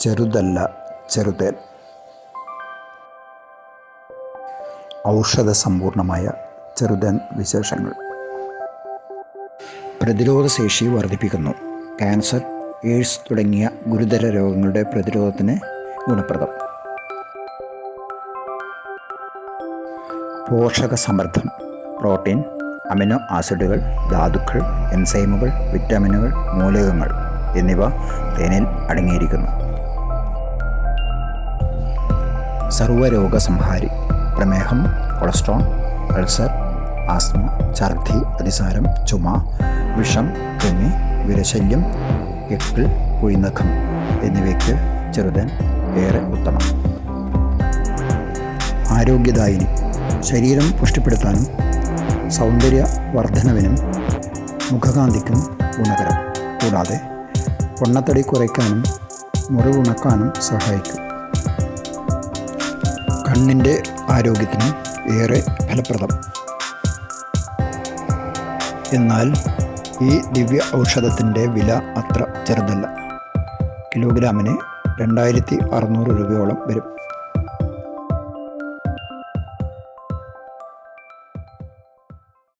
ചെറുതല്ല ചെറുതേൻ. ഔഷധ സമ്പൂർണമായ ചെറുതേൻ വിശേഷങ്ങൾ. പ്രതിരോധശേഷി വർദ്ധിപ്പിക്കുന്നു. ക്യാൻസർ എയ്ഡ്സ് തുടങ്ങിയ ഗുരുതര രോഗങ്ങളുടെ പ്രതിരോധത്തിന് ഗുണപ്രദം. പോഷക സമൃദ്ധം പ്രോട്ടീൻ അമിനോ ആസിഡുകൾ ധാതുക്കൾ എൻസൈമുകൾ വിറ്റാമിനുകൾ മൂലകങ്ങൾ എന്നിവ തേനിൽ അടങ്ങിയിരിക്കുന്നു. സർവരോഗ സംഹാരി പ്രമേഹം കൊളസ്ട്രോൾ അൾസർ ആസ്മ ഛർദി അതിസാരം ചുമ വിഷം തുമ്മി വിരശല്യം എക്കിൾ കുഴിനഖം എന്നിവയ്ക്ക് ചെറുതൻ ഏറെ ഉത്തമം. ആരോഗ്യദായിനി. ശരീരം പുഷ്ടിപ്പെടുത്താനും സൗന്ദര്യ വർധനവിനും മുഖകാന്തിക്കും ഗുണകരം. കൂടാതെ പൊണ്ണത്തടി കുറയ്ക്കാനും മുറിവുണക്കാനും സഹായിക്കും. കണ്ണിന്റെ ആരോഗ്യത്തിന് ഏറെ ഫലപ്രദം. എന്നാൽ ഈ ദിവ്യ ഔഷധത്തിന്റെ വില അത്ര ചെറുതല്ല. കിലോഗ്രാമിന് രണ്ടായിരത്തി അറുന്നൂറ് രൂപയോളം വരും.